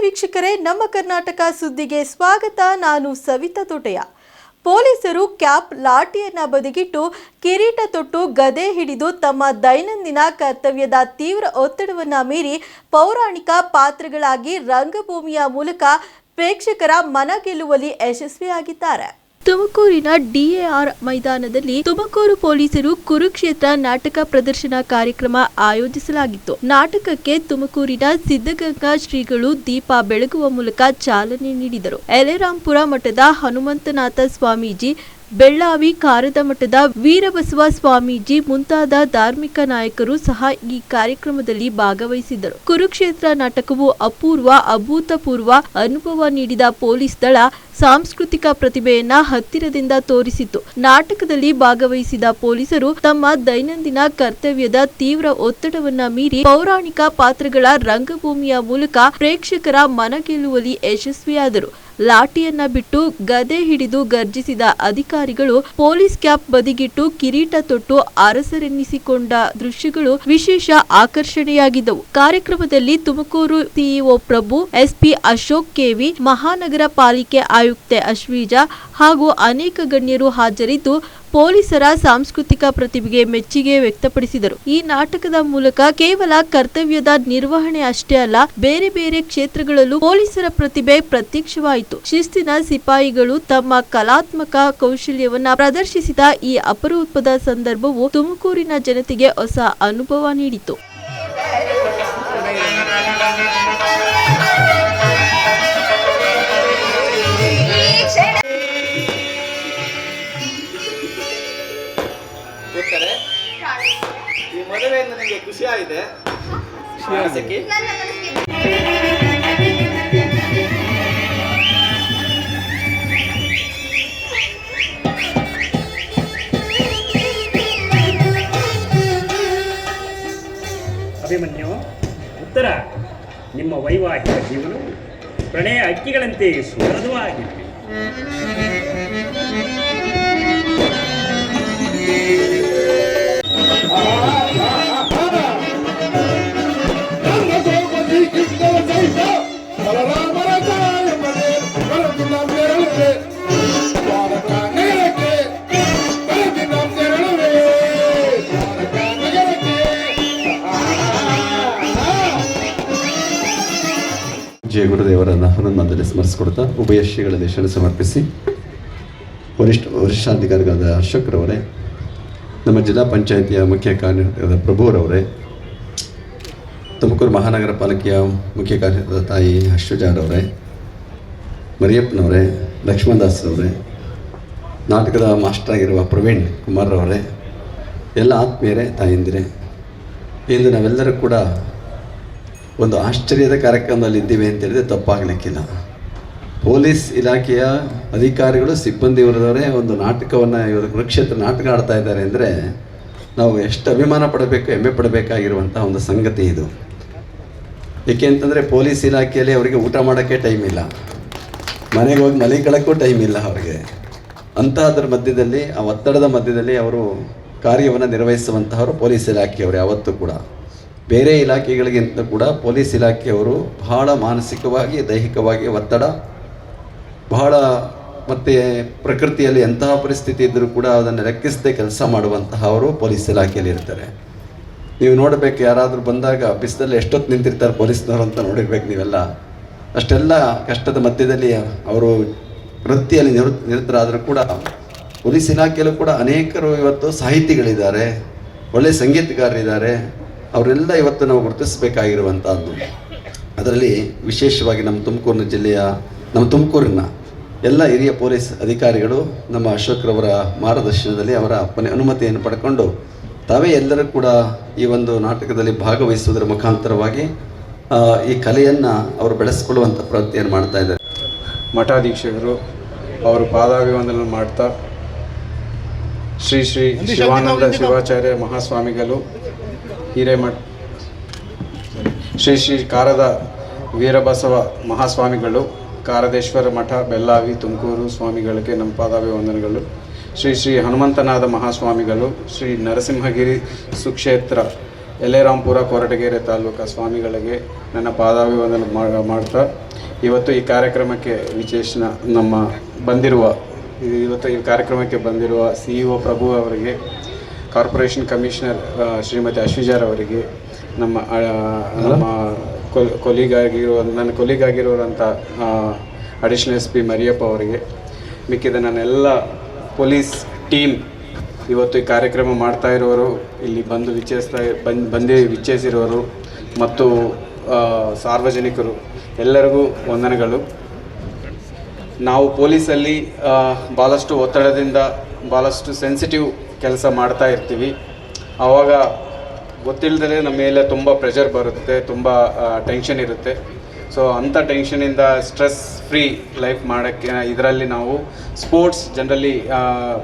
ವೀಕ್ಷಕರೇ, ನಮ್ಮ ಕರ್ನಾಟಕ ಸುದ್ದಿಗೆ ಸ್ವಾಗತ. ನಾನು ಸವಿತಾ ತೋಟೆಯ. ಪೊಲೀಸರು ಕ್ಯಾಪ್ ಲಾಠಿಯನ್ನು ಬದಿಗಿಟ್ಟು ಕಿರೀಟ ತೊಟ್ಟು ಗದೆ ಹಿಡಿದು ತಮ್ಮ ದೈನಂದಿನ ಕರ್ತವ್ಯದ ತೀವ್ರ ಒತ್ತಡವನ್ನ ಮೀರಿ ಪೌರಾಣಿಕ ಪಾತ್ರಗಳಾಗಿ ರಂಗಭೂಮಿಯ ಮೂಲಕ ಪ್ರೇಕ್ಷಕರ ಮನ ಗೆಲ್ಲುವಲ್ಲಿ ಯಶಸ್ವಿಯಾಗಿದ್ದಾರೆ. ತುಮಕೂರಿನ ಡಿಎಆರ್ ಮೈದಾನದಲ್ಲಿ ತುಮಕೂರು ಪೊಲೀಸರು ಕುರುಕ್ಷೇತ್ರ ನಾಟಕ ಪ್ರದರ್ಶನ ಕಾರ್ಯಕ್ರಮ ಆಯೋಜಿಸಲಾಗಿತ್ತು. ನಾಟಕಕ್ಕೆ ತುಮಕೂರಿನ ಸಿದ್ಧಗಂಗಾ ಶ್ರೀಗಳು ದೀಪ ಬೆಳಗುವ ಮೂಲಕ ಚಾಲನೆ ನೀಡಿದರು. ಎಲೆರಾಂಪುರ ಮಠದ ಹನುಮಂತನಾಥ ಸ್ವಾಮೀಜಿ ಬೆಳ್ಳಾವಿ ಕಾರದಮಠದ ವೀರಬಸವ ಸ್ವಾಮೀಜಿ ಮುಂತಾದ ಧಾರ್ಮಿಕ ನಾಯಕರು ಸಹ ಈ ಕಾರ್ಯಕ್ರಮದಲ್ಲಿ ಭಾಗವಹಿಸಿದ್ದರು. ಕುರುಕ್ಷೇತ್ರ ನಾಟಕವು ಅಪೂರ್ವ, ಅಭೂತಪೂರ್ವ ಅನುಭವ ನೀಡಿದ ಪೊಲೀಸ್ ದಳ ಸಾಂಸ್ಕೃತಿಕ ಪ್ರತಿಭೆಯನ್ನ ಹತ್ತಿರದಿಂದ ತೋರಿಸಿತು ನಾಟಕದಲ್ಲಿ ಭಾಗವಹಿಸಿದ ಪೊಲೀಸರು ತಮ್ಮ ದೈನಂದಿನ ಕರ್ತವ್ಯದ ತೀವ್ರ ಒತ್ತಡವನ್ನ ಮೀರಿ ಪೌರಾಣಿಕ ಪಾತ್ರಗಳ ರಂಗಭೂಮಿಯ ಮೂಲಕ ಪ್ರೇಕ್ಷಕರ ಮನ ಗೆಲ್ಲುವಲ್ಲಿ ಯಶಸ್ವಿಯಾದರು. ಲಾಠಿಯನ್ನ ಬಿಟ್ಟು ಗದೆ ಹಿಡಿದು ಗರ್ಜಿಸಿದ ಅಧಿಕಾರಿಗಳು ಪೊಲೀಸ್ ಕ್ಯಾಪ್ ಬದಿಗಿಟ್ಟು ಕಿರೀಟ ತೊಟ್ಟು ಅರಸರೆನ್ನಿಸಿಕೊಂಡ ದೃಶ್ಯಗಳು ವಿಶೇಷ ಆಕರ್ಷಣೆಯಾಗಿದ್ದವು. ಕಾರ್ಯಕ್ರಮದಲ್ಲಿ Tumakuru CEO Prabhu SP Ashok K V ಮಹಾನಗರ ಪಾಲಿಕೆ ಆಯುಕ್ತೆ ಅಶ್ವೀಜಾ ಹಾಗೂ ಅನೇಕ ಗಣ್ಯರು ಹಾಜರಿದ್ದು ಪೊಲೀಸರ ಸಾಂಸ್ಕೃತಿಕ ಪ್ರತಿಭೆಗೆ ಮೆಚ್ಚುಗೆ ವ್ಯಕ್ತಪಡಿಸಿದರು. ಈ ನಾಟಕದ ಮೂಲಕ ಕೇವಲ ಕರ್ತವ್ಯದ ನಿರ್ವಹಣೆ ಅಷ್ಟೇ ಅಲ್ಲ, ಬೇರೆ ಬೇರೆ ಕ್ಷೇತ್ರಗಳಲ್ಲೂ ಪೊಲೀಸರ ಪ್ರತಿಭೆ ಪ್ರತ್ಯಕ್ಷವಾಯಿತು. ಶಿಸ್ತಿನ ಸಿಪಾಯಿಗಳು ತಮ್ಮ ಕಲಾತ್ಮಕ ಕೌಶಲ್ಯವನ್ನ ಪ್ರದರ್ಶಿಸಿದ ಈ ಅಪರೂಪದ ಸಂದರ್ಭವು ತುಮಕೂರಿನ ಜನತೆಗೆ ಹೊಸ ಅನುಭವ ನೀಡಿತು. ಈ ಮದುವೆಯಿಂದ ನಿಮಗೆ ಖುಷಿ ಆಗಿದೆ ಮನಸ್ಸಿಗೆ? ಅಭಿಮನ್ಯು ಉತ್ತರ. ನಿಮ್ಮ ವೈವಾಹಿಕ ಜೀವನ ಪ್ರಣಯ ಅಕ್ಕಿಗಳಂತೆ ಸುಮಧುವಾಗಿರಲಿ ಜಯ ಗುರುದೇವರನ್ನ ಹನುಮಂತಲ್ಲಿ ಸ್ಮರಿಸಿಕೊಡ್ತಾ ಉಭಯ ಶ್ರೀಗಳಲ್ಲಿ ಶರಣ ಸಮರ್ಪಿಸಿ ವರಿಷ್ಠ ವರಿಷ್ಠಾಧಿಕಾರಿಗಳಾದ ಅಶೋಕ್ರವರೇ, ನಮ್ಮ ಜಿಲ್ಲಾ ಪಂಚಾಯಿತಿಯ ಮುಖ್ಯ ಕಾರ್ಯದರ್ಶಿಯಾದ ಪ್ರಭುರವರೇ ತುಮಕೂರು ಮಹಾನಗರ ಪಾಲಿಕೆಯ ಮುಖ್ಯ ಕಾರ್ಯದ ತಾಯಿ ಅಶ್ವಜಾರವರೇ ಮರಿಯಪ್ಪನವರೇ, ಲಕ್ಷ್ಮಣದಾಸ್ರವರೇ, ನಾಟಕದ ಮಾಸ್ಟರ್ ಆಗಿರುವ ಪ್ರವೀಣ್ ಕುಮಾರ್ರವರೇ ಎಲ್ಲ ಆತ್ಮೀಯರೇ, ತಾಯಂದಿರೇ, ಇಂದು ನಾವೆಲ್ಲರೂ ಕೂಡ ಒಂದು ಆಶ್ಚರ್ಯದ ಕಾರ್ಯಕ್ರಮದಲ್ಲಿ ಇದ್ದೀವಿ ಅಂತ ಹೇಳಿದ್ರೆ ತಪ್ಪಾಗಲಿಕ್ಕಿಲ್ಲ. ಪೊಲೀಸ್ ಇಲಾಖೆಯ ಅಧಿಕಾರಿಗಳು ಸಿಬ್ಬಂದಿ ವರ್ಗದವರೇ ಒಂದು ನಾಟಕವನ್ನು ಇವರು ಕುರುಕ್ಷೇತ್ರ ನಾಟಕ ಆಡ್ತಾ ಇದ್ದಾರೆ ಅಂದರೆ ನಾವು ಎಷ್ಟು ಅಭಿಮಾನ ಪಡಬೇಕು, ಹೆಮ್ಮೆ ಪಡಬೇಕಾಗಿರುವಂಥ ಒಂದು ಸಂಗತಿ ಇದು. ಏಕೆ ಅಂತಂದರೆ ಪೊಲೀಸ್ ಇಲಾಖೆಯಲ್ಲಿ ಅವರಿಗೆ ಊಟ ಮಾಡೋಕ್ಕೆ ಟೈಮ್ ಇಲ್ಲ. ಮನೆಗೆ ಹೋಗಿ ಮಲಿಕೊಳ್ಳೋಕ್ಕೂ ಟೈಮ್ ಇಲ್ಲ ಅವರಿಗೆ. ಅಂತಹದ್ರ ಮಧ್ಯದಲ್ಲಿ, ಆ ಒತ್ತಡದ ಮಧ್ಯದಲ್ಲಿ ಅವರು ಕಾರ್ಯವನ್ನು ನಿರ್ವಹಿಸುವಂತಹವರು ಪೊಲೀಸ್ ಇಲಾಖೆಯವರು ಯಾವತ್ತೂ ಕೂಡ. ಬೇರೆ ಇಲಾಖೆಗಳಿಗಿಂತ ಕೂಡ ಪೊಲೀಸ್ ಇಲಾಖೆಯವರು ಬಹಳ ಮಾನಸಿಕವಾಗಿ, ದೈಹಿಕವಾಗಿ ಒತ್ತಡ, ಬಹಳ ಮತ್ತು ಪ್ರಕೃತಿಯಲ್ಲಿ ಎಂತಹ ಪರಿಸ್ಥಿತಿ ಇದ್ದರೂ ಕೂಡ ಅದನ್ನು ಲೆಕ್ಕಿಸದೆ ಕೆಲಸ ಮಾಡುವಂತಹ ಅವರು ಪೊಲೀಸ್ ಇಲಾಖೆಯಲ್ಲಿ ಇರ್ತಾರೆ ನೀವು ನೋಡಬೇಕು ಯಾರಾದರೂ ಬಂದಾಗ ಬಿಸಿಲಲ್ಲಿ ಎಷ್ಟೊತ್ತು ನಿಂತಿರ್ತಾರೆ ಪೊಲೀಸ್ನವರು ಅಂತ ನೋಡಿರ್ಬೇಕು ನೀವೆಲ್ಲ. ಅಷ್ಟೆಲ್ಲ ಕಷ್ಟದ ಮಧ್ಯದಲ್ಲಿ ಅವರು ವೃತ್ತಿಯಲ್ಲಿ ನಿವೃ, ನಿರತರಾದರೂ ಕೂಡ ಪೊಲೀಸ್ ಇಲಾಖೆಯಲ್ಲೂ ಕೂಡ ಅನೇಕರು ಇವತ್ತು ಸಾಹಿತಿಗಳಿದ್ದಾರೆ ಒಳ್ಳೆಯ ಸಂಗೀತಗಾರರಿದ್ದಾರೆ. ಅವರೆಲ್ಲ ಇವತ್ತು ನಾವು ಗುರುತಿಸಬೇಕಾಗಿರುವಂಥದ್ದು. ಅದರಲ್ಲಿ ವಿಶೇಷವಾಗಿ ನಮ್ಮ ತುಮಕೂರಿನ ಜಿಲ್ಲೆಯ, ನಮ್ಮ ತುಮಕೂರಿನ ಎಲ್ಲ ಹಿರಿಯ ಪೊಲೀಸ್ ಅಧಿಕಾರಿಗಳು ನಮ್ಮ ಅಶೋಕ್ರವರ ಮಾರ್ಗದರ್ಶನದಲ್ಲಿ ಅವರ ಅನುಮತಿಯನ್ನು ಪಡ್ಕೊಂಡು ತಾವೇ ಎಲ್ಲರೂ ಕೂಡ ಈ ಒಂದು ನಾಟಕದಲ್ಲಿ ಭಾಗವಹಿಸುವುದರ ಮುಖಾಂತರವಾಗಿ ಈ ಕಲೆಯನ್ನು ಅವರು ಬೆಳೆಸ್ಕೊಳ್ಳುವಂಥ ಪ್ರವೃತ್ತಿಯನ್ನು ಮಾಡ್ತಾ ಇದ್ದಾರೆ. ಮಠಾಧೀಕ್ಷಕರು ಅವರು ಪಾದಾಭಿವಂದನ ಮಾಡ್ತಾ ಶ್ರೀ ಶ್ರೀ ಶಿವಾನಂದ ಶಿವಾಚಾರ್ಯ ಮಹಾಸ್ವಾಮಿಗಳು ಹಿರೇಮಠ ಶ್ರೀ ಶ್ರೀ ಕಾರದ ವೀರಬಸವ ಮಹಾಸ್ವಾಮಿಗಳು ಕಾರದೇಶ್ವರ ಮಠ ಬೆಲ್ಲಾವಿ ತುಮಕೂರು ಸ್ವಾಮಿಗಳಿಗೆ ನಮ್ಮ ಪಾದಾಭಿವಂದನೆಗಳು. ಶ್ರೀ ಶ್ರೀ ಹನುಮಂತನಾದ ಮಹಾಸ್ವಾಮಿಗಳು ಶ್ರೀ ನರಸಿಂಹಗಿರಿ ಸುಕ್ಷೇತ್ರ ಎಲೆರಾಂಪುರ ಕೊರಟಗೆರೆ ತಾಲೂಕಾ ಸ್ವಾಮಿಗಳಿಗೆ ನನ್ನ ಪಾದಾಭಿವಂದನೆ ಮಾಡ್ತಾ ಇವತ್ತು ಈ ಕಾರ್ಯಕ್ರಮಕ್ಕೆ ವಿಶೇಷ ನಮ್ಮ ಬಂದಿರುವ ಇವತ್ತು ಈ ಕಾರ್ಯಕ್ರಮಕ್ಕೆ ಬಂದಿರುವ ಸಿ ಇ ಒ ಪ್ರಭು ಅವರಿಗೆ ಕಾರ್ಪೊರೇಷನ್ ಕಮಿಷನರ್ ಶ್ರೀಮತಿ ಅಶ್ವಿಜಾರ್ ಅವರಿಗೆ ನಮ್ಮ ನಮ್ಮ ಕೊಲಿಗಾಗಿರುವ ನನ್ನ ಕೊಲಿಗಾಗಿರುವಂಥ ಅಡಿಷನಲ್ ಎಸ್ ಪಿ ಮರಿಯಪ್ಪ ಅವರಿಗೆ ಮಿಕ್ಕಿದ ನನ್ನೆಲ್ಲ ಪೊಲೀಸ್ ಟೀಮ್ ಇವತ್ತು ಈ ಕಾರ್ಯಕ್ರಮ ಮಾಡ್ತಾ ಇರೋರು, ಇಲ್ಲಿ ಬಂದು ವಿಚೇಸ್ತಾ ಬಂದು ಬಂದು ವಿಚ್ಛೇಸಿರೋರು ಮತ್ತು ಸಾರ್ವಜನಿಕರು ಎಲ್ಲರಿಗೂ ವಂದನೆಗಳು. ನಾವು ಪೊಲೀಸಲ್ಲಿ ಭಾಳಷ್ಟು ಒತ್ತಡದಿಂದ ಭಾಳಷ್ಟು ಸೆನ್ಸಿಟಿವ್ ಕೆಲಸ ಮಾಡ್ತಾ ಇರ್ತೀವಿ. ಆವಾಗ ಗೊತ್ತಿಲ್ಲದೇ ನಮ್ಮ ಮೇಲೆ ತುಂಬ ಪ್ರೆಷರ್ ಬರುತ್ತೆ, ತುಂಬ ಟೆನ್ಷನ್ ಇರುತ್ತೆ. ಸೊ ಅಂಥ ಟೆನ್ಷನಿಂದ ಸ್ಟ್ರೆಸ್ ಫ್ರೀ ಲೈಫ್ ಮಾಡೋಕ್ಕೆ ಇದರಲ್ಲಿ ನಾವು ಸ್ಪೋರ್ಟ್ಸ್ ಜನರಲಿ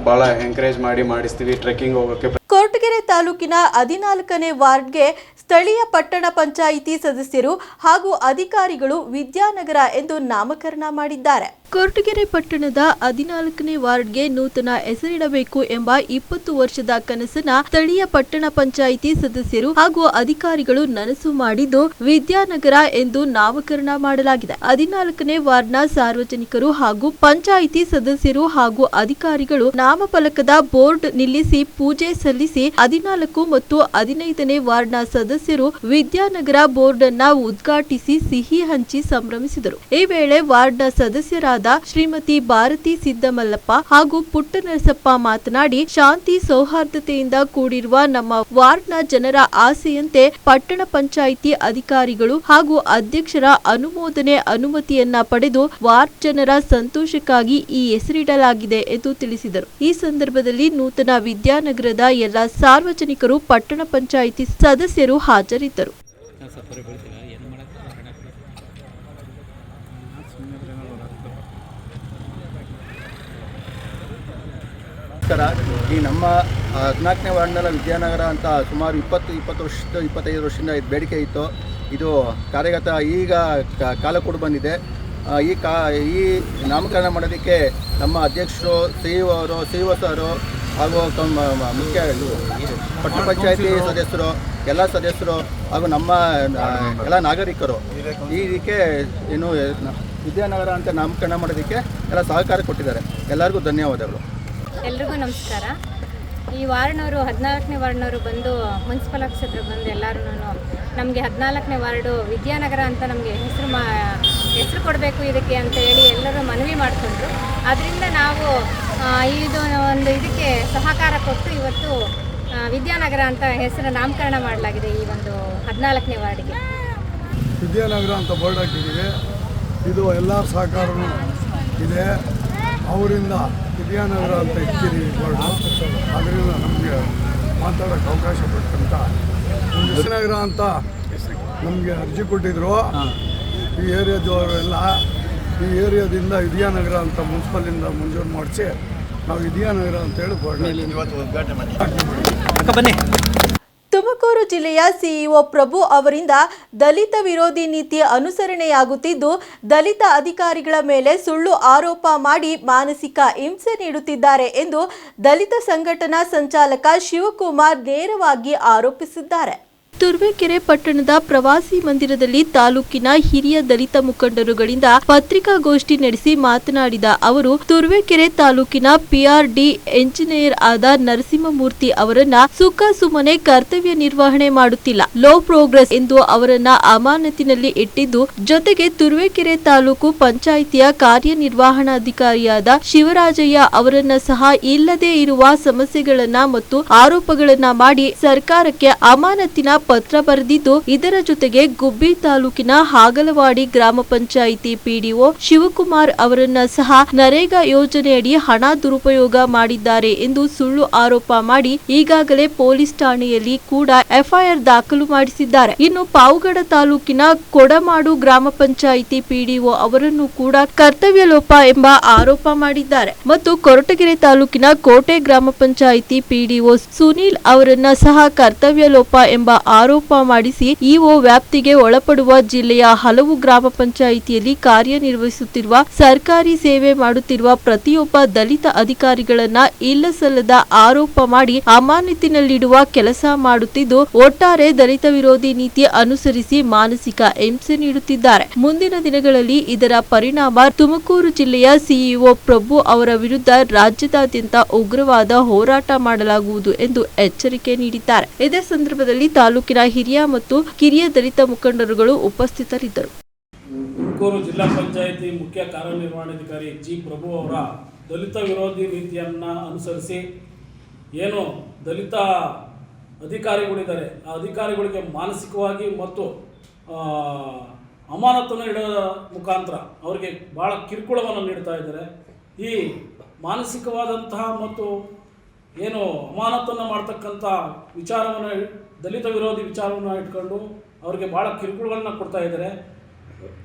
ಭಾಳ ಎಂಕರೇಜ್ ಮಾಡಿ ಮಾಡಿಸ್ತೀವಿ ಟ್ರೆಕ್ಕಿಂಗ್ ಹೋಗೋಕ್ಕೆ. ಕೊರಟಗೆರೆ ತಾಲೂಕಿನ ಹದಿನಾಲ್ಕನೇ ವಾರ್ಡ್ಗೆ ಸ್ಥಳೀಯ ಪಟ್ಟಣ ಪಂಚಾಯಿತಿ ಸದಸ್ಯರು ಹಾಗೂ ಅಧಿಕಾರಿಗಳು ವಿದ್ಯಾನಗರ ಎಂದು ನಾಮಕರಣ ಮಾಡಿದ್ದಾರೆ. ಕೊರಟಗೆರೆ ಪಟ್ಟಣದ ಹದಿನಾಲ್ಕನೇ ವಾರ್ಡ್ಗೆ ನೂತನ ಹೆಸರಿಡಬೇಕು ಎಂಬ ಇಪ್ಪತ್ತು ವರ್ಷದ ಕನಸನ್ನ ಸ್ಥಳೀಯ ಪಟ್ಟಣ ಪಂಚಾಯಿತಿ ಸದಸ್ಯರು ಹಾಗೂ ಅಧಿಕಾರಿಗಳು ನನಸು ಮಾಡಿದ್ದು ವಿದ್ಯಾನಗರ ಎಂದು ನಾಮಕರಣ ಮಾಡಲಾಗಿದೆ. ಹದಿನಾಲ್ಕನೇ ವಾರ್ಡ್ನ ಸಾರ್ವಜನಿಕರು ಹಾಗೂ ಪಂಚಾಯಿತಿ ಸದಸ್ಯರು ಹಾಗೂ ಅಧಿಕಾರಿಗಳು ನಾಮಫಲಕದ ಬೋರ್ಡ್ ನಿಲ್ಲಿಸಿ ಪೂಜೆ ಸಲ್ಲಿಸಿ ಹದಿನಾಲ್ಕು ಮತ್ತು ಹದಿನೈದನೇ ವಾರ್ಡ್ನ ಸದಸ್ಯರು ವಿದ್ಯಾನಗರ ಬೋರ್ಡ್ ಅನ್ನ ಉದ್ಘಾಟಿಸಿ ಸಿಹಿ ಹಂಚಿ ಸಂಭ್ರಮಿಸಿದರು. ಈ ವೇಳೆ ವಾರ್ಡ್ನ ಸದಸ್ಯರಾದ ಶ್ರೀಮತಿ ಭಾರತಿ ಸಿದ್ದಮಲ್ಲಪ್ಪ ಹಾಗೂ ಪುಟ್ಟನರಸಪ್ಪ ಮಾತನಾಡಿ, ಶಾಂತಿ ಸೌಹಾರ್ದತೆಯಿಂದ ಕೂಡಿರುವ ನಮ್ಮ ವಾರ್ಡ್ನ ಜನರ ಆಸೆಯಂತೆ ಪಟ್ಟಣ ಪಂಚಾಯಿತಿ ಅಧಿಕಾರಿಗಳು ಹಾಗೂ ಅಧ್ಯಕ್ಷರ ಅನುಮೋದನೆ ಅನುಮತಿಯನ್ನ ಪಡೆದು ವಾರ್ಡ್ ಜನರ ಸಂತೋಷಕ್ಕಾಗಿ ಈ ಹೆಸರಿಡಲಾಗಿದೆ ಎಂದು ತಿಳಿಸಿದರು. ಈ ಸಂದರ್ಭದಲ್ಲಿ ನೂತನ ವಿದ್ಯಾನಗರದ ಎಲ್ಲ ಸಾರ್ವಜನಿಕರು, ಪಟ್ಟಣ ಪಂಚಾಯಿತಿ ಸದಸ್ಯರು ಹಾಜರಿದ್ದರು. ಈ ನಮ್ಮ ಹದಿನಾಲ್ಕನೇ ವಾರ್ಡ್ನಲ್ಲ ವಿದ್ಯಾನಗರ ಅಂತ ಸುಮಾರು ಇಪ್ಪತ್ತು ಇಪ್ಪತ್ತು ವರ್ಷದ ಇಪ್ಪತ್ತೈದು ವರ್ಷದಿಂದ ಇದು ಬೇಡಿಕೆ ಇತ್ತು. ಇದು ಕಾರ್ಯಗತ ಈಗ ಕಾಲ ಕೂಡ ಬಂದಿದೆ. ಈ ಕಾ, ಈ ನಾಮಕರಣ ಮಾಡೋದಕ್ಕೆ ನಮ್ಮ ಅಧ್ಯಕ್ಷರು ಸಿ ಇ ಅವರು ಸಿ ಇ ಸರು ಹಾಗೂ ಮುಖ್ಯ ಪಟ್ಟಣ ಪಂಚಾಯತಿ ಸದಸ್ಯರು, ಎಲ್ಲ ಸದಸ್ಯರು ಹಾಗೂ ನಮ್ಮ ಎಲ್ಲ ನಾಗರಿಕರು ಈ ಇದಕ್ಕೆ ಏನು ವಿದ್ಯಾನಗರ ಅಂತ ನಾಮಕರಣ ಮಾಡೋದಕ್ಕೆ ಎಲ್ಲ ಸಹಕಾರ ಕೊಟ್ಟಿದ್ದಾರೆ. ಎಲ್ಲರಿಗೂ ಧನ್ಯವಾದಗಳು. ಎಲ್ರಿಗೂ ನಮಸ್ಕಾರ. ಈ ವಾರ್ಡ್ನವರು, ಹದಿನಾಲ್ಕನೇ ವಾರ್ಡ್ನವರು ಬಂದು ಮುನ್ಸಿಪಲ್ ಆಫೀಸ್ ಹತ್ರ ಬಂದು ಎಲ್ಲರೂ ನಮಗೆ ಹದಿನಾಲ್ಕನೇ ವಾರ್ಡು ವಿದ್ಯಾನಗರ ಅಂತ ನಮಗೆ ಹೆಸರು ಮಾ ಹೆಸರು ಕೊಡಬೇಕು ಇದಕ್ಕೆ ಅಂತ ಹೇಳಿ ಎಲ್ಲರೂ ಮನವಿ ಮಾಡಿಕೊಂಡ್ರು. ಅದರಿಂದ ನಾವು ಇದು ಒಂದು ಇದಕ್ಕೆ ಸಹಕಾರ ಕೊಟ್ಟು ಇವತ್ತು ವಿದ್ಯಾನಗರ ಅಂತ ಹೆಸರು ನಾಮಕರಣ ಮಾಡಲಾಗಿದೆ ಈ ಒಂದು ಹದಿನಾಲ್ಕನೇ ವಾರ್ಡ್ಗೆ. ವಿದ್ಯಾನಗರ ಅಂತ ಬೋರ್ಡ್ ಹಾಕಿದ್ದೀವಿ. ಇದು ಎಲ್ಲರ ಸಹಕಾರವೂ ಇದೆ. ಅವರಿಂದ ವಿದ್ಯಾನಗರ ಅಂತ ಇಟ್ಟಿದ್ದೀವಿ ಬೋರ್ಡ್. ಅದರಿಂದ ನಮಗೆ ಮಾತಾಡೋಕ್ಕೆ ಅವಕಾಶ ಕೊಟ್ಟಂತ. ವಿದ್ಯಾನಗರ ಅಂತ ನಮಗೆ ಅರ್ಜಿ ಕೊಟ್ಟಿದ್ರು. ಈ ಏರಿಯಾದವರೆಲ್ಲ ಈ ಏರಿಯಾದಿಂದ ವಿದ್ಯಾನಗರ ಅಂತ ಮುನ್ಸಿಪಲಿಂದ ಮಂಜೂರು ಮಾಡಿಸಿ ನಾವು ವಿದ್ಯಾನಗರ ಅಂತೇಳಿ ಹೇಳಿ ಇವತ್ತು ಉದ್ಘಾಟನೆ ತುಮಕೂರು ಜಿಲ್ಲೆಯ ಸಿಇಒ ಪ್ರಭು ಅವರಿಂದ ದಲಿತ ವಿರೋಧಿ ನೀತಿ ಅನುಸರಣೆಯಾಗುತ್ತಿದ್ದು ದಲಿತ ಅಧಿಕಾರಿಗಳ ಮೇಲೆ ಸುಳ್ಳು ಆರೋಪ ಮಾಡಿ ಮಾನಸಿಕ ಹಿಂಸೆ ನೀಡುತ್ತಿದ್ದಾರೆ ಎಂದು ದಲಿತ ಸಂಘಟನಾ ಸಂಚಾಲಕ ಶಿವಕುಮಾರ್ ನೇರವಾಗಿ ಆರೋಪಿಸಿದ್ದಾರೆ. ತುರ್ವೇಕೆರೆ ಪಟ್ಟಣದ ಪ್ರವಾಸಿ ಮಂದಿರದಲ್ಲಿ ತಾಲೂಕಿನ ಹಿರಿಯ ದಲಿತ ಮುಖಂಡರುಗಳಿಂದ ಪತ್ರಿಕಾಗೋಷ್ಠಿ ನಡೆಸಿ ಮಾತನಾಡಿದ ಅವರು, ತುರ್ವೆಕೆರೆ ತಾಲೂಕಿನ ಪಿಆರ್ಡಿ ಎಂಜಿನಿಯರ್ ಆದ ನರಸಿಂಹಮೂರ್ತಿ ಅವರನ್ನ ಸುಖ ಸುಮ್ಮನೆ ಕರ್ತವ್ಯ ನಿರ್ವಹಣೆ ಮಾಡುತ್ತಿಲ್ಲ, ಲೋ ಪ್ರೋಗ್ರೆಸ್ ಎಂದು ಅವರನ್ನ ಅಮಾನತಿನಲ್ಲಿ ಇಟ್ಟಿದ್ದು, ಜೊತೆಗೆ ತುರ್ವೆಕೆರೆ ತಾಲೂಕು ಪಂಚಾಯಿತಿಯ ಕಾರ್ಯನಿರ್ವಹಣಾಧಿಕಾರಿಯಾದ ಶಿವರಾಜಯ್ಯ ಅವರನ್ನ ಸಹ ಇಲ್ಲದೆ ಇರುವ ಸಮಸ್ಯೆಗಳನ್ನ ಮತ್ತು ಆರೋಪಗಳನ್ನ ಮಾಡಿ ಸರ್ಕಾರಕ್ಕೆ ಅಮಾನತಿನ ಪತ್ರ ಬರೆದಿದ್ದು, ಇದರ ಜೊತೆಗೆ ಗುಬ್ಬಿ ತಾಲೂಕಿನ ಹಾಗಲವಾಡಿ ಗ್ರಾಮ ಪಂಚಾಯಿತಿ ಪಿಡಿಒ ಶಿವಕುಮಾರ್ ಅವರನ್ನ ಸಹ ನರೇಗಾ ಯೋಜನೆಯಡಿ ಹಣ ದುರುಪಯೋಗ ಮಾಡಿದ್ದಾರೆ ಎಂದು ಸುಳ್ಳು ಆರೋಪ ಮಾಡಿ ಈಗಾಗಲೇ ಪೊಲೀಸ್ ಠಾಣೆಯಲ್ಲಿ ಕೂಡ ಎಫ್ಐಆರ್ ದಾಖಲು ಮಾಡಿಸಿದ್ದಾರೆ. ಇನ್ನು ಪಾವಗಡ ತಾಲೂಕಿನ ಕೊಡಮಾಡು ಗ್ರಾಮ ಪಂಚಾಯಿತಿ ಪಿಡಿಒ ಅವರನ್ನು ಕೂಡ ಕರ್ತವ್ಯ ಲೋಪ ಎಂಬ ಆರೋಪ ಮಾಡಿದ್ದಾರೆ. ಮತ್ತು ಕೊರಟಗೆರೆ ತಾಲೂಕಿನ ಕೋಟೆ ಗ್ರಾಮ ಪಂಚಾಯಿತಿ ಪಿಡಿಒ ಸುನೀಲ್ ಅವರನ್ನ ಸಹ ಕರ್ತವ್ಯ ಲೋಪ ಎಂಬ ಆರೋಪ ಮಾಡಿಸಿ ಇಒ ವ್ಯಾಪ್ತಿಗೆ ಒಳಪಡುವ ಜಿಲ್ಲೆಯ ಹಲವು ಗ್ರಾಮ ಪಂಚಾಯಿತಿಯಲ್ಲಿ ಕಾರ್ಯನಿರ್ವಹಿಸುತ್ತಿರುವ ಸರ್ಕಾರಿ ಸೇವೆ ಮಾಡುತ್ತಿರುವ ಪ್ರತಿಯೊಬ್ಬ ದಲಿತ ಅಧಿಕಾರಿಗಳನ್ನ ಇಲ್ಲಸಲ್ಲದ ಆರೋಪ ಮಾಡಿ ಅಮಾನತಿನಲ್ಲಿಡುವ ಕೆಲಸ ಮಾಡುತ್ತಿದ್ದು, ಒಟ್ಟಾರೆ ದಲಿತ ವಿರೋಧಿ ನೀತಿ ಅನುಸರಿಸಿ ಮಾನಸಿಕ ಹಿಂಸೆ ನೀಡುತ್ತಿದ್ದಾರೆ. ಮುಂದಿನ ದಿನಗಳಲ್ಲಿ ಇದರ ಪರಿಣಾಮ ತುಮಕೂರು ಜಿಲ್ಲೆಯ ಸಿಇಒ ಪ್ರಭು ಅವರ ವಿರುದ್ಧ ರಾಜ್ಯದಾದ್ಯಂತ ಉಗ್ರವಾದ ಹೋರಾಟ ಮಾಡಲಾಗುವುದು ಎಂದು ಎಚ್ಚರಿಕೆ ನೀಡಿದ್ದಾರೆ. ಇದೇ ಸಂದರ್ಭದಲ್ಲಿ ತಾಲೂಕಿನ ಹಿರಿಯ ಮತ್ತು ಕಿರಿಯ ದಲಿತ ಮುಖಂಡರುಗಳು ಉಪಸ್ಥಿತರಿದ್ದರು. ತುಮಕೂರು ಜಿಲ್ಲಾ ಪಂಚಾಯಿತಿ ಮುಖ್ಯ ಕಾರ್ಯನಿರ್ವಹಣಾಧಿಕಾರಿ ಜಿ ಪ್ರಭು ಅವರ ದಲಿತ ವಿರೋಧಿ ನೀತಿಯನ್ನು ಅನುಸರಿಸಿ ಏನು ದಲಿತ ಅಧಿಕಾರಿಗಳಿದ್ದಾರೆ, ಆ ಅಧಿಕಾರಿಗಳಿಗೆ ಮಾನಸಿಕವಾಗಿ ಮತ್ತು ಅಮಾನತನ್ನು ಇಡೋ ಮುಖಾಂತರ ಅವರಿಗೆ ಭಾಳ ಕಿರುಕುಳವನ್ನು ನೀಡ್ತಾ ಇದ್ದಾರೆ. ಈ ಮಾನಸಿಕವಾದಂತಹ ಮತ್ತು ಏನು ಅಮಾನತನ್ನು ಮಾಡ್ತಕ್ಕಂಥ ವಿಚಾರವನ್ನು ದಲಿತ ವಿರೋಧಿ ವಿಚಾರವನ್ನು ಇಟ್ಕೊಂಡು ಅವರಿಗೆ ಭಾಳ ಕಿರುಕುಳಗಳನ್ನ ಕೊಡ್ತಾ ಇದ್ದಾರೆ.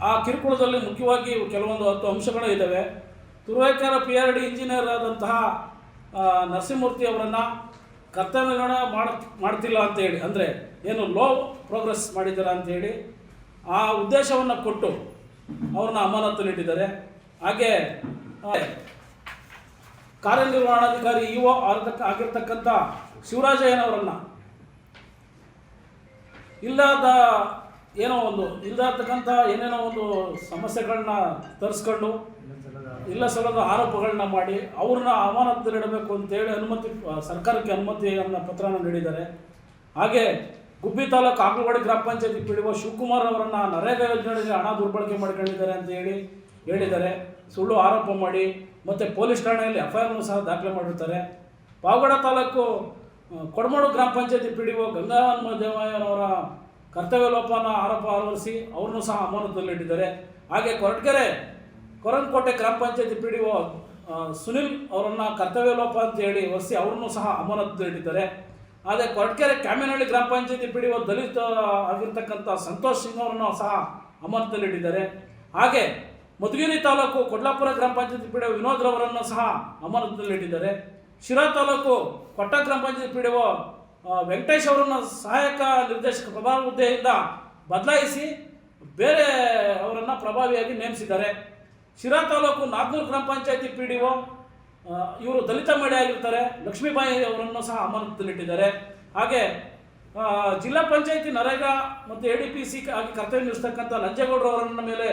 ಆ ಕಿರುಕುಳದಲ್ಲಿ ಮುಖ್ಯವಾಗಿ ಕೆಲವೊಂದು ಹತ್ತು ಅಂಶಗಳು ಇದ್ದಾವೆ. ತುರುವೇಕಾರ ಪಿ ಆರ್ ಡಿ ಇಂಜಿನಿಯರ್ ಆದಂತಹ ನರಸಿಂಹಮೂರ್ತಿ ಅವರನ್ನು ಕರ್ತವ್ಯ ನಿರ್ವಹಣೆ ಮಾಡ, ಮಾಡ್ತಿಲ್ಲ ಅಂತೇಳಿ, ಅಂದರೆ ಏನು ಲೋ ಪ್ರೋಗ್ರೆಸ್ ಮಾಡಿದ್ದಾರೆ ಅಂತೇಳಿ ಆ ಉದ್ದೇಶವನ್ನು ಕೊಟ್ಟು ಅವ್ರನ್ನ ನೀಡಿದ್ದಾರೆ ಹಾಗೆ ಕಾರ್ಯನಿರ್ವಹಣಾಧಿಕಾರಿ ಇ ಒ ಆಗಿರ್ತಕ್ಕಂಥ ಶಿವರಾಜಯ್ಯನವರನ್ನು ಇಲ್ಲದ ಏನೋ ಒಂದು ಇಲ್ಲತಕ್ಕಂಥ ಏನೇನೋ ಒಂದು ಸಮಸ್ಯೆಗಳನ್ನ ತರಿಸ್ಕೊಂಡು, ಇಲ್ಲ ಸಲ್ಲದ ಆರೋಪಗಳನ್ನ ಮಾಡಿ ಅವ್ರನ್ನ ಅಮಾನತಲ್ಲಿಡಬೇಕು ಅಂತೇಳಿ ಅನುಮತಿ ಸರ್ಕಾರಕ್ಕೆ ಅನುಮತಿಯನ್ನು ಪತ್ರನ ನೀಡಿದ್ದಾರೆ. ಹಾಗೆ ಗುಬ್ಬಿ ತಾಲೂಕು ಆಕಲವಾಡಿ ಗ್ರಾಮ ಪಂಚಾಯತಿ ಪಿ ಶಿವಕುಮಾರ್ ಅವರನ್ನು ನರೇಗಾ ಯೋಜನೆಯಲ್ಲಿ ಹಣ ದುರ್ಬಳಕೆ ಮಾಡ್ಕೊಂಡಿದ್ದಾರೆ ಅಂತ ಹೇಳಿ ಹೇಳಿದ್ದಾರೆ. ಸುಳ್ಳು ಆರೋಪ ಮಾಡಿ ಮತ್ತು ಪೊಲೀಸ್ ಠಾಣೆಯಲ್ಲಿ ಎಫ್ ಐ ಸಹ ದಾಖಲೆ ಮಾಡಿರ್ತಾರೆ. ಪಾವಗಡ ತಾಲೂಕು ಕೊಡಮೋಡು ಗ್ರಾಮ ಪಂಚಾಯತಿ ಪಿ ಡಿ ಒ ಗಂಗಾಹನುಮ ದೇವಯ್ಯನವರ ಕರ್ತವ್ಯ ಲೋಪನ ಆರೋಪ ಆರೋಪಿಸಿ ಅವ್ರನ್ನೂ ಸಹ ಅಮಾನತಲ್ಲಿಟ್ಟಿದ್ದಾರೆ ಹಾಗೆ ಕೊರಟಗೆರೆ ಕೊರಂಕೋಟೆ ಗ್ರಾಮ ಪಂಚಾಯತಿ ಪಿ ಡಿ ಒ ಸುನಿಲ್ ಅವರನ್ನು ಕರ್ತವ್ಯ ಲೋಪ ಅಂತ ಹೇಳಿ ಒರೆಸಿ ಅವ್ರನ್ನೂ ಸಹ ಅಮಾನತಲ್ಲಿಟ್ಟಿದ್ದಾರೆ ಆದರೆ ಕೊರಟಗೆರೆ ಕ್ಯಾಮೇನಹಳ್ಳಿ ಗ್ರಾಮ ಪಂಚಾಯತಿ ಪಿ ಡಿ ಒ ದಲಿತ ಆಗಿರ್ತಕ್ಕಂಥ ಸಂತೋಷ್ ಸಿಂಗ್ ಅವರನ್ನು ಸಹ ಅಮಾನತಲ್ಲಿಟ್ಟಿದ್ದಾರೆ ಹಾಗೆ ಮಧುಗಿರಿ ತಾಲೂಕು ಕೊಡ್ಲಾಪುರ ಗ್ರಾಮ ಪಂಚಾಯತಿ ಪಿ ಡಿ ಒ ವಿನೋದ್ ರವರನ್ನು ಸಹ ಅಮಾನತಲ್ಲಿಟ್ಟಿದ್ದಾರೆ ಶಿರಾ ತಾಲೂಕು ಕೊಟ್ಟ ಗ್ರಾಮ ಪಂಚಾಯತಿ ಪಿ ಡಿ ಒ ವೆಂಕಟೇಶ್ ಅವರನ್ನು ಸಹಾಯಕ ನಿರ್ದೇಶಕ ಪ್ರಭಾವ ಹುದ್ದೆಯಿಂದ ಬದಲಾಯಿಸಿ ಬೇರೆ ಅವರನ್ನು ಪ್ರಭಾವಿಯಾಗಿ ನೇಮಿಸಿದ್ದಾರೆ. ಶಿರಾ ತಾಲೂಕು ನಾಗ್ನೂರು ಗ್ರಾಮ ಪಂಚಾಯತಿ ಪಿ ಡಿ ಒ ಇವರು ದಲಿತ ಮಹಿಳೆ ಆಗಿರ್ತಾರೆ ಲಕ್ಷ್ಮೀಬಾಯಿ ಅವರನ್ನು ಸಹ ಅಮಾನತದಲ್ಲಿಟ್ಟಿದ್ದಾರೆ. ಹಾಗೆ ಜಿಲ್ಲಾ ಪಂಚಾಯತಿ ನರೇಗಾ ಮತ್ತು ಎ ಡಿ ಪಿ ಸಿ ಆಗಿ ಕರ್ತವ್ಯ ನಿರ್ವಹಿಸ್ತಕ್ಕಂಥ ನಂಜೇಗೌಡರು ಅವರನ್ನ ಮೇಲೆ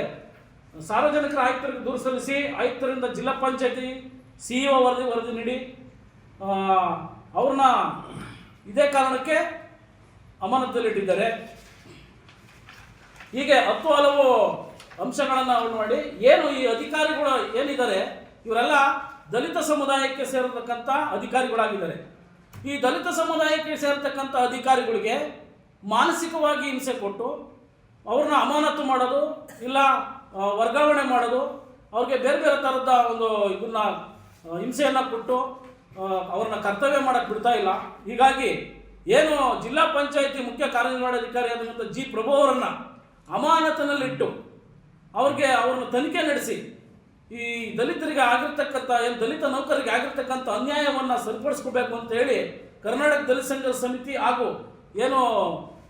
ಸಾರ್ವಜನಿಕರ ಆಯುಕ್ತರಿಗೆ ದೂರು ಸಲ್ಲಿಸಿ, ಆಯುಕ್ತರಿಂದ ಜಿಲ್ಲಾ ಪಂಚಾಯತಿ ಸಿ ಇ ವರದಿ ವರದಿ ನೀಡಿ ಅವ್ರನ್ನ ಇದೇ ಕಾರಣಕ್ಕೆ ಅಮಾನತಲ್ಲಿಟ್ಟಿದ್ದಾರೆ ಹೀಗೆ ಹತ್ತು ಹಲವು ಅಂಶಗಳನ್ನು ಅವ್ರು ಮಾಡಿ ಏನು ಈ ಅಧಿಕಾರಿಗಳು ಏನಿದ್ದಾರೆ, ಇವರೆಲ್ಲ ದಲಿತ ಸಮುದಾಯಕ್ಕೆ ಸೇರತಕ್ಕಂಥ ಅಧಿಕಾರಿಗಳಾಗಿದ್ದಾರೆ. ಈ ದಲಿತ ಸಮುದಾಯಕ್ಕೆ ಸೇರತಕ್ಕಂಥ ಅಧಿಕಾರಿಗಳಿಗೆ ಮಾನಸಿಕವಾಗಿ ಹಿಂಸೆ ಕೊಟ್ಟು, ಅವ್ರನ್ನ ಅಮಾನತು ಮಾಡೋದು, ಇಲ್ಲ ವರ್ಗಾವಣೆ ಮಾಡೋದು, ಅವ್ರಿಗೆ ಬೇರೆ ಬೇರೆ ಥರದ ಒಂದು ಇದನ್ನ ಹಿಂಸೆಯನ್ನು ಕೊಟ್ಟು ಅವ್ರನ್ನ ಕರ್ತವ್ಯ ಮಾಡಕ್ಕೆ ಬಿಡ್ತಾ ಇಲ್ಲ. ಹೀಗಾಗಿ ಏನು ಜಿಲ್ಲಾ ಪಂಚಾಯತಿ ಮುಖ್ಯ ಕಾರ್ಯನಿರ್ವಹಣಾಧಿಕಾರಿ ಆದಂಥ ಜಿ ಪ್ರಭು ಅವರನ್ನು ಅಮಾನತನಲ್ಲಿಟ್ಟು ಅವ್ರಿಗೆ ಅವ್ರನ್ನ ತನಿಖೆ ನಡೆಸಿ ಈ ದಲಿತರಿಗೆ ಆಗಿರ್ತಕ್ಕಂಥ, ಏನು ದಲಿತ ನೌಕರಿಗೆ ಆಗಿರ್ತಕ್ಕಂಥ ಅನ್ಯಾಯವನ್ನು ಸರಿಪಡಿಸ್ಕೋಬೇಕು ಅಂತ ಹೇಳಿ ಕರ್ನಾಟಕ ದಲಿತ ಸಂಘ ಸಮಿತಿ ಹಾಗೂ ಏನು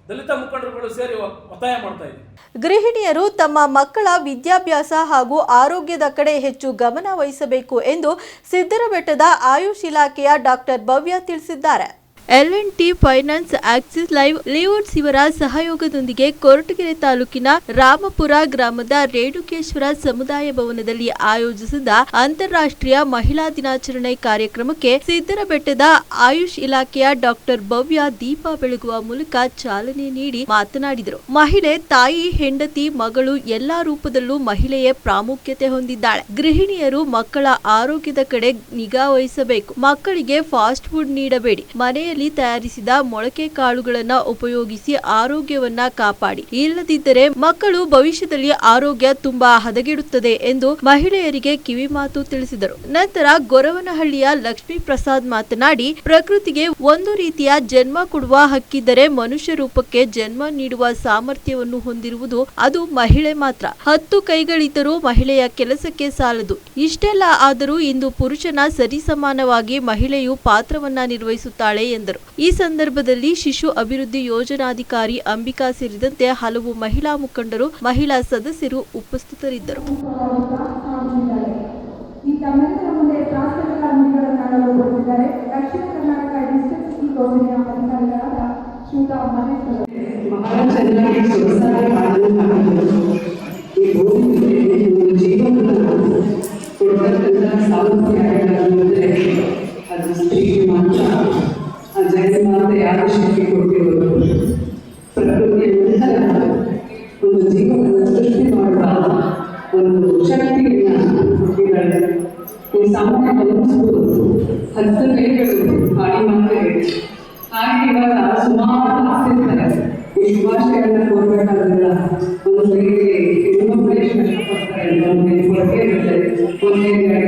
ದಲಿತ ಮುಖಂಡರುಗಳು ಸೇರಿ ಒತ್ತಾಯ ಮಾಡ್ತಾ ಇದೆ ಗೃಹಿಣಿಯರು ತಮ್ಮ ಮಕ್ಕಳ ವಿದ್ಯಾಭ್ಯಾಸ ಹಾಗೂ ಆರೋಗ್ಯದ ಕಡೆ ಹೆಚ್ಚು ಗಮನ ವಹಿಸಬೇಕು ಎಂದು ಸಿದ್ದರಬೆಟ್ಟದ ಆಯುಷ್ ಇಲಾಖೆಯ ಡಾಕ್ಟರ್ ಭವ್ಯ ತಿಳಿಸಿದ್ದಾರೆ. L N T finance Axis live layouts ಇವರ ಸಹಯೋಗದೊಂದಿಗೆ ಕೊರಟಗೆರೆ ತಾಲೂಕಿನ ರಾಮಪುರ ಗ್ರಾಮದ ರೇಣುಕೇಶ್ವರ ಸಮುದಾಯ ಭವನದಲ್ಲಿ ಆಯೋಜಿಸಿದ ಅಂತಾರಾಷ್ಟ್ರೀಯ ಮಹಿಳಾ ದಿನಾಚರಣೆ ಕಾರ್ಯಕ್ರಮಕ್ಕೆ ಸಿದ್ದರಬೆಟ್ಟದ ಆಯುಷ್ ಇಲಾಖೆಯ ಡಾಕ್ಟರ್ ಭವ್ಯ ದೀಪ ಬೆಳಗುವ ಮೂಲಕ ಚಾಲನೆ ನೀಡಿ ಮಾತನಾಡಿದರು. ಮಹಿಳೆ, ತಾಯಿ, ಹೆಂಡತಿ, ಮಗಳು ಎಲ್ಲಾ ರೂಪದಲ್ಲೂ ಮಹಿಳೆಯೇ ಪ್ರಾಮುಖ್ಯತೆ ಹೊಂದಿದ್ದಾಳೆ. ಗೃಹಿಣಿಯರು ಮಕ್ಕಳ ಆರೋಗ್ಯದ ಕಡೆ ನಿಗಾ ವಹಿಸಬೇಕು. ಮಕ್ಕಳಿಗೆ ಫಾಸ್ಟ್ ಫುಡ್ ನೀಡಬೇಡಿ. ಮನೆಯಲ್ಲಿ ತಯಾರಿಸಿದ ಮೊಳಕೆ ಕಾಳುಗಳನ್ನ ಉಪಯೋಗಿಸಿ ಆರೋಗ್ಯವನ್ನ ಕಾಪಾಡಿ. ಇಲ್ಲದಿದ್ದರೆ ಮಕ್ಕಳು ಭವಿಷ್ಯದಲ್ಲಿ ಆರೋಗ್ಯ ತುಂಬಾ ಹದಗೆಡುತ್ತದೆ ಎಂದು ಮಹಿಳೆಯರಿಗೆ ಕಿವಿಮಾತು ತಿಳಿಸಿದರು. ನಂತರ ಗೊರವನಹಳ್ಳಿಯ ಲಕ್ಷ್ಮೀ ಪ್ರಸಾದ್ ಮಾತನಾಡಿ, ಪ್ರಕೃತಿಗೆ ಒಂದು ರೀತಿಯ ಜನ್ಮ ಕೊಡುವ ಹಕ್ಕಿದ್ದರೆ ಮನುಷ್ಯ ರೂಪಕ್ಕೆ ಜನ್ಮ ನೀಡುವ ಸಾಮರ್ಥ್ಯವನ್ನು ಹೊಂದಿರುವುದು ಅದು ಮಹಿಳೆ ಮಾತ್ರ. ಹತ್ತು ಕೈಗಳಿದ್ದರೂ ಮಹಿಳೆಯ ಕೆಲಸಕ್ಕೆ ಸಾಲದು. ಇಷ್ಟೆಲ್ಲ ಆದರೂ ಇಂದು ಪುರುಷನ ಸರಿಸಮಾನವಾಗಿ ಮಹಿಳೆಯು ಪಾತ್ರವನ್ನ ನಿರ್ವಹಿಸುತ್ತಾಳೆ ಎಂದರು ಎಂದರು. ಈ ಸಂದರ್ಭದಲ್ಲಿ ಶಿಶು ಅಭಿವೃದ್ಧಿ ಯೋಜನಾಧಿಕಾರಿ ಅಂಬಿಕಾ ಸೇರಿದಂತೆ ಹಲವು ಮಹಿಳಾ ಮುಖಂಡರು ಮಹಿಳಾ ಸದಸ್ಯರು ಉಪಸ್ಥಿತರಿದ್ದರು. ಮಹಾರಾಜ್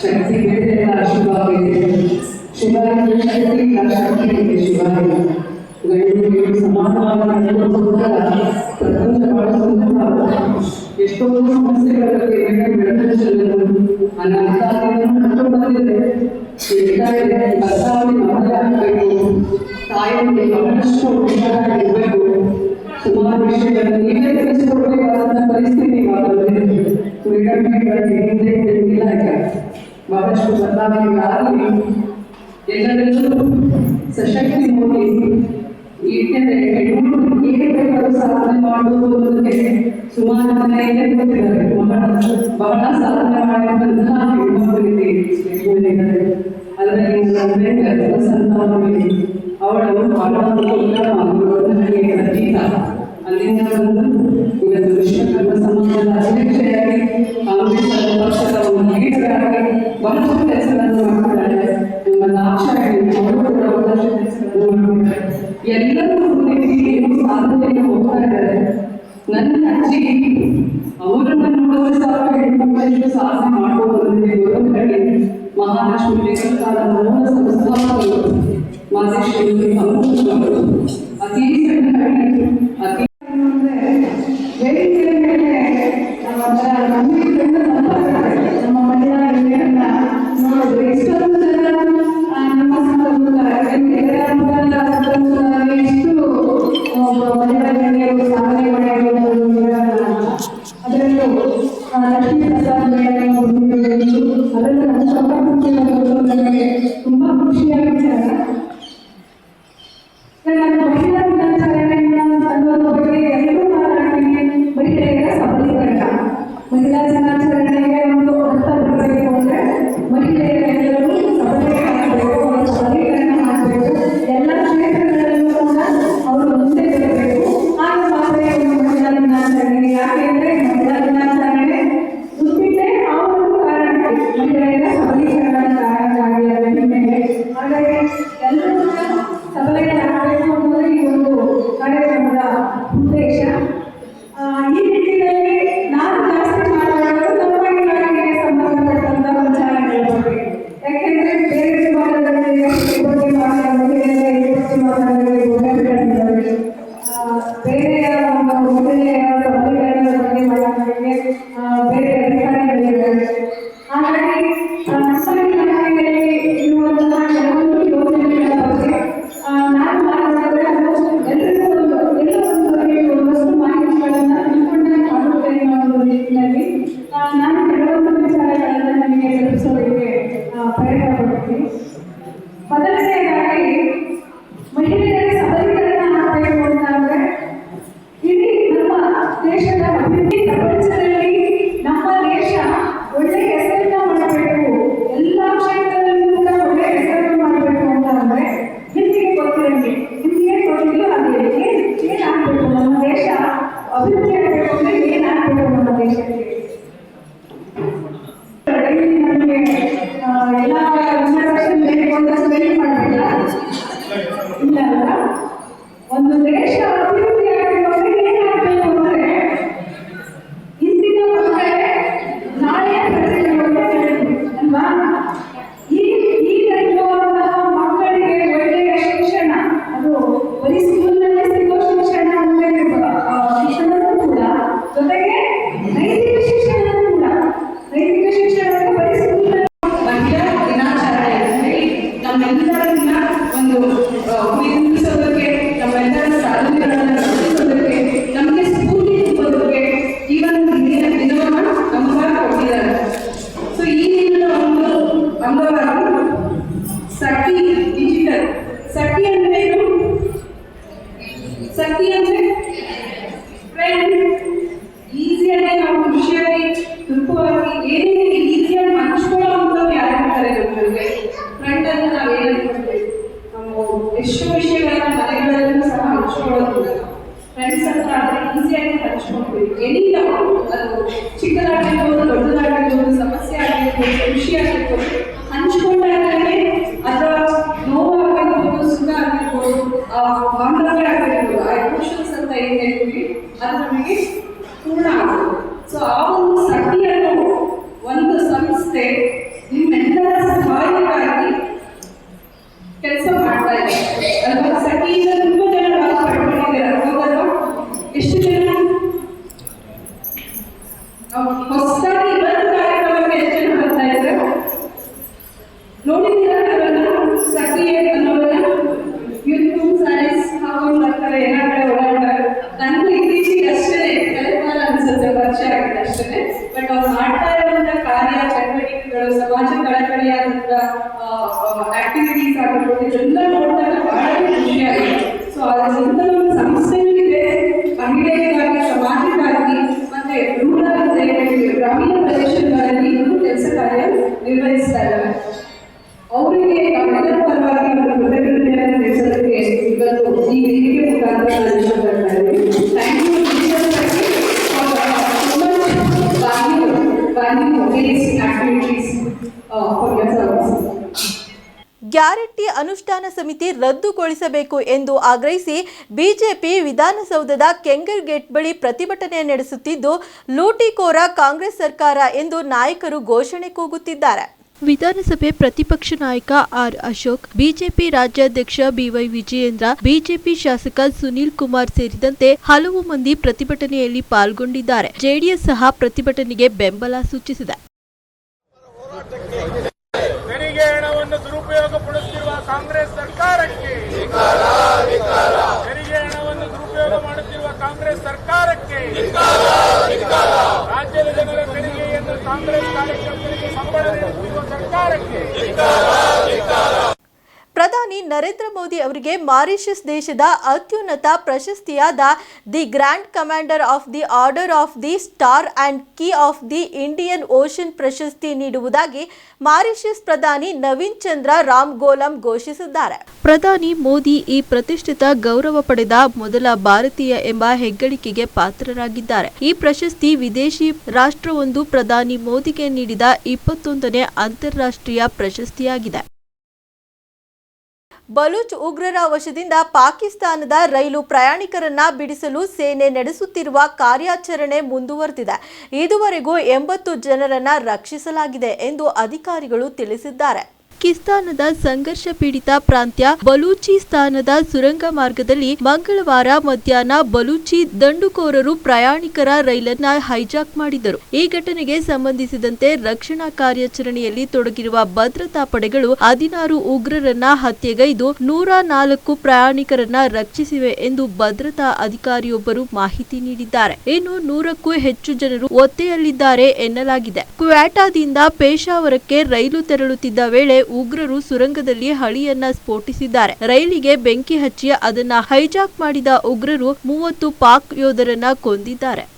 ಶಕ್ತಿ ಶುಭಾಗಿದೆ ಶಿವಾಯ ಶಕ್ತಿ ಶಕ್ತಿಗೆ ಶಿವಾಯ ಗಂಡು ಸಮಾನವಾಗಿ ಪ್ರಪಂಚ ಬಹಳ ಸುಂದರ ಎಷ್ಟೊಂದು ಸಮಸ್ಯೆಗಳ ಬಂದು ಇವತ್ತು ವಿಶ್ವಕರ್ಮ ಸಮಾಜದ ಅಧ್ಯಕ್ಷೆಯಾಗಿ ಕಾಂಗ್ರೆಸ್ ಪಕ್ಷದ ಒಂದು ಲೀಡರಾಗಿ ಬಹಳಷ್ಟು ಕೆಲಸಗಳನ್ನು ಮಾಡ್ತಿದ್ದಾರೆ ನಮ್ಮ ದಾಕ್ಷಾಯಣಿ ಅವರು ಕೂಡ ಬಹಳಷ್ಟು ಕೆಲಸಗಳನ್ನು ಮಾಡ್ತಿದ್ದಾರೆ ಎಲ್ಲರೂ ಏನು ಸಾಧನೆಯನ್ನು ಹೋಗ್ತಾ ಇದ್ದಾರೆ ನನ್ನ ಅಜ್ಜಿ ലക്ഷ്മി പ്രസാദ് മേഡം മുന്നിൽ അതല്ല ನಮ್ಮೆಲ್ಲರನ್ನ ಒಂದು ಆಗಿರ್ಬೋದು ಆ ಬಾಂಧವ್ಯ ಆಗಿರ್ಬೋದು ಆ ಎಮೋಷನ್ಸ್ ಅಂತ ಏನು ಹೇಳ್ತೀವಿ? ಅದು ನಮಗೆ ಪೂರ್ಣ ಆಗುತ್ತೆ. ಸೊ ಆ ಒಂದು ನಿರ್ವಹಿಸ್ತಾ ಇದ್ದಾರೆ ಅವರಿಗೆ ನಮ್ಮೆಲ್ಲರ ಪರವಾಗಿ ಒಂದು ಕೃತಜ್ಞತೆಯನ್ನು ತಿಳಿಸೋದಕ್ಕೆ ಇವತ್ತು ಈ ವೇದಿಕೆ ಮುಖಾಂತರ ನಾನು ಇಷ್ಟಪಡ್ತಾ ಇದ್ದೀನಿ thank you value value based activities for yer service guarantee ಅನುಷ್ಠಾನ ಸಮಿತಿ ರದ್ದುಗೊಳಿಸಬೇಕು ಎಂದು ಆಗ್ರಹಿಸಿ ಬಿಜೆಪಿ ವಿಧಾನಸೌಧದ ಕೆಂಗರ್ ಗೇಟ್ ಬಳಿ ಪ್ರತಿಭಟನೆ ನಡೆಸುತ್ತಿದ್ದು ಲೂಟಿಕೋರ ಕಾಂಗ್ರೆಸ್ ಸರ್ಕಾರ ಎಂದು ನಾಯಕರು ಘೋಷಣೆ ಕೂಗುತ್ತಿದ್ದಾರೆ. ವಿಧಾನಸಭೆ ಪ್ರತಿಪಕ್ಷ ನಾಯಕ ಆರ್ ಅಶೋಕ್ ಬಿಜೆಪಿ ರಾಜ್ಯಾಧ್ಯಕ್ಷ ಬಿವೈ ವಿಜಯೇಂದ್ರ ಬಿಜೆಪಿ ಶಾಸಕ ಸುನೀಲ್ ಕುಮಾರ್ ಸೇರಿದಂತೆ ಹಲವು ಮಂದಿ ಪ್ರತಿಭಟನೆಯಲ್ಲಿ ಪಾಲ್ಗೊಂಡಿದ್ದಾರೆ. ಜೆಡಿಎಸ್ ಸಹ ಪ್ರತಿಭಟನೆಗೆ ಬೆಂಬಲ ಸೂಚಿಸಿದೆ. ಕಾಂಗ್ರೆಸ್ ಸರ್ಕಾರಕ್ಕೆ. ತೆರಿಗೆ ಹಣವನ್ನು ದುರುಪಯೋಗ ಮಾಡುತ್ತಿರುವ ಕಾಂಗ್ರೆಸ್ ಸರ್ಕಾರಕ್ಕೆ. ರಾಜ್ಯದ ಜನರ ತೆರಿಗೆಯನ್ನು ಕಾಂಗ್ರೆಸ್ ಕಾರ್ಯಕರ್ತರಿಗೆ ಸಂಬಳ ನೀಡುತ್ತಿರುವ ಸರ್ಕಾರಕ್ಕೆ. ಪ್ರಧಾನಿ ನರೇಂದ್ರ ಮೋದಿ ಅವರಿಗೆ ಮಾರಿಷಸ್ ದೇಶದ ಅತ್ಯುನ್ನತ ಪ್ರಶಸ್ತಿಯಾದ the grand commander of the order of the star and key of the Indian ocean ಪ್ರಶಸ್ತಿ ನೀಡುವುದಾಗಿ ಮಾರಿಷಸ್ ಪ್ರಧಾನಿ ನವೀನ್ ಚಂದ್ರ ರಾಮ್ ಗೋಲಂ ಘೋಷಿಸಿದ್ದಾರೆ. ಪ್ರಧಾನಿ ಮೋದಿ ಈ ಪ್ರತಿಷ್ಠಿತ ಗೌರವ ಪಡೆದ ಮೊದಲ ಭಾರತೀಯ ಎಂಬ ಹೆಗ್ಗಳಿಕೆಗೆ ಪಾತ್ರರಾಗಿದ್ದಾರೆ. ಈ ಪ್ರಶಸ್ತಿ ವಿದೇಶಿ ರಾಷ್ಟ್ರವೊಂದು ಪ್ರಧಾನಿ ಮೋದಿಗೆ ನೀಡಿದ ಇಪ್ಪತ್ತೊಂದನೇ ಅಂತಾರಾಷ್ಟ್ರೀಯ ಪ್ರಶಸ್ತಿಯಾಗಿದೆ. ಬಲೂಚ್ ಉಗ್ರರ ವಶದಿಂದ ಪಾಕಿಸ್ತಾನದ ರೈಲು ಪ್ರಯಾಣಿಕರನ್ನ ಬಿಡಿಸಲು ಸೇನೆ ನಡೆಸುತ್ತಿರುವ ಕಾರ್ಯಾಚರಣೆ ಮುಂದುವರೆದಿದೆ. ಇದುವರೆಗೂ ಎಂಬತ್ತು ಜನರನ್ನ ರಕ್ಷಿಸಲಾಗಿದೆ ಎಂದು ಅಧಿಕಾರಿಗಳು ತಿಳಿಸಿದ್ದಾರೆ. ಪಾಕಿಸ್ತಾನದ ಸಂಘರ್ಷ ಪೀಡಿತ ಪ್ರಾಂತ್ಯ ಬಲೂಚಿಸ್ತಾನದ ಸುರಂಗ ಮಾರ್ಗದಲ್ಲಿ ಮಂಗಳವಾರ ಮಧ್ಯಾಹ್ನ ಬಲೂಚಿ ದಂಡುಕೋರರು ಪ್ರಯಾಣಿಕರ ರೈಲನ್ನ ಹೈಜಾಕ್ ಮಾಡಿದರು. ಈ ಘಟನೆಗೆ ಸಂಬಂಧಿಸಿದಂತೆ ರಕ್ಷಣಾ ಕಾರ್ಯಾಚರಣೆಯಲ್ಲಿ ತೊಡಗಿರುವ ಭದ್ರತಾ ಪಡೆಗಳು ಹದಿನಾರು ಉಗ್ರರನ್ನ ಹತ್ಯೆಗೈದು ನೂರ ನಾಲ್ಕು ಪ್ರಯಾಣಿಕರನ್ನ ರಕ್ಷಿಸಿವೆ ಎಂದು ಭದ್ರತಾ ಅಧಿಕಾರಿಯೊಬ್ಬರು ಮಾಹಿತಿ ನೀಡಿದ್ದಾರೆ. ಇನ್ನು ನೂರಕ್ಕೂ ಹೆಚ್ಚು ಜನರು ಒತ್ತೆಯಲ್ಲಿದ್ದಾರೆ ಎನ್ನಲಾಗಿದೆ. ಕ್ವಾಟಾದಿಂದ ಪೇಶಾವರಕ್ಕೆ ರೈಲು ತೆರಳುತ್ತಿದ್ದ ವೇಳೆ ಉಗ್ರರು ಸುರಂಗದಲ್ಲಿ ಹಳಿಯನ್ನ ಸ್ಫೋಟಿಸಿದ್ದಾರೆ. ರೈಲಿಗೆ ಬೆಂಕಿ ಹಚ್ಚಿ ಅದನ್ನ ಹೈಜಾಕ್ ಮಾಡಿದ ಉಗ್ರರು ಮೂವತ್ತು ಪಾಕ್ ಯೋಧರನ್ನ ಕೊಂದಿದ್ದಾರೆ.